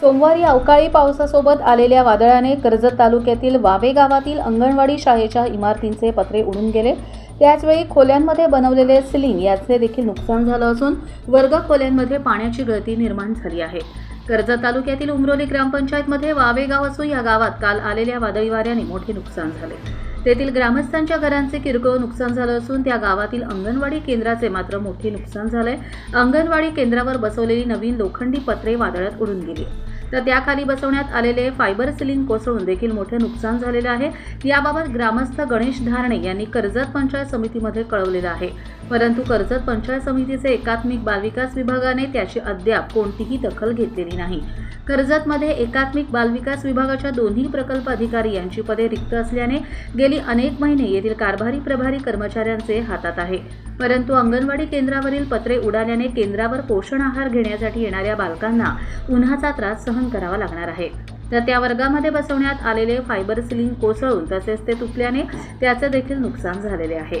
सोमवारी अवकाळी पावसासोबत आलेल्या वादळाने कर्जत तालुक्यातील वावे गावातील अंगणवाडी शाळेच्या इमारतींचे पत्रे उडून गेले. त्याचवेळी खोल्यांमध्ये बनवलेले सिलिंग याचे देखील नुकसान झालं असून वर्ग खोल्यांमध्ये पाण्याची गळती निर्माण झाली आहे. कर्जत तालुक्यातील उमरोली ग्रामपंचायतमध्ये वावे गाव असून या गावात काल आलेल्या वादळी वाऱ्याने मोठे नुकसान झाले. तेथील ग्रामस्थांच्या घरांचे किरकोळ नुकसान झालं असून त्या गावातील अंगणवाडी केंद्राचे मात्र मोठे नुकसान झालंय. अंगणवाडी केंद्रावर बसवलेली नवीन लोखंडी पत्रे वादळात उडून गेली. तर त्याखाली बसवण्यात आलेले फायबर सिलिंग कोसळून देखील मोठे नुकसान झालेले आहे. याबाबत ग्रामस्थ गणेश धारणे यांनी कर्जत पंचायत समितीमध्ये कळवलेलं आहे. परंतु कर्जत पंचायत समितीचे एकात्मिक बालविकास विभागाने त्याची अद्याप कोणतीही दखल घेतलेली नाही. कर्जतमध्ये एकात्मिक बालविकास विभागाच्या दोन्ही प्रकल्प अधिकारी यांची पदे रिक्त असल्याने गेली अनेक महिने येथील कारभारी प्रभारी कर्मचाऱ्यांचे हातात आहे. परंतु अंगणवाडी केंद्रावरील पत्रे उडाल्याने केंद्रावर पोषण आहार घेण्यासाठी येणाऱ्या बालकांना उन्हाचा त्रास सहन करावा लागणार आहे. तर त्या वर्गामध्ये बसवण्यात आलेले फायबर सिलिंग कोसळून तसेच ते तुटल्याने त्याचे देखील नुकसान झालेले आहे.